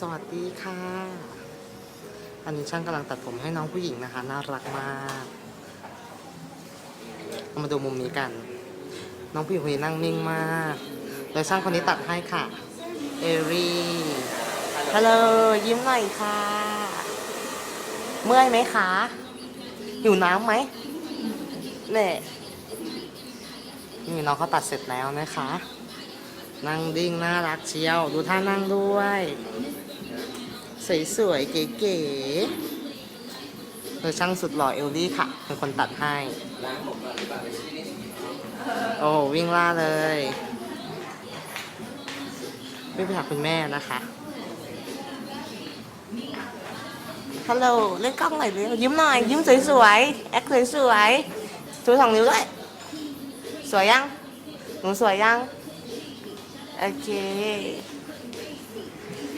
สวัสดีค่ะ อันนี้ช่างกำลังตัดผมให้น้องผู้หญิงนะคะ น่ารักมากเอามาดูมุมนี้กัน น้องผู้หญิงคนนี้นั่งนิ่งมากโดยช่างคนนี้ตัดให้ค่ะ เอรีฮัลโหลยิ้มหน่อยค่ะ เมื่อยไหมคะอยู่น้ำไหมเนี่ยนี่น้องเขาตัดเสร็จแล้วนะคะ นั่งดิ้งน่ารักเชียว ดูท่านั่งด้วย สวยๆ เก๋ๆโดยช่างสุดหล่อเอลลี่ค่ะ เป็นคนตัดให้ โอ้วิ่งล่าเลยวิ่งไปหาคุณแม่นะคะฮัลโหลเล่นกล้องหน่อยเร็วยิ้มหน่อยยิ้มสวยๆแอคสวยๆชูสองนิ้วด้วย สวยยังหนูสวยยัง โอเค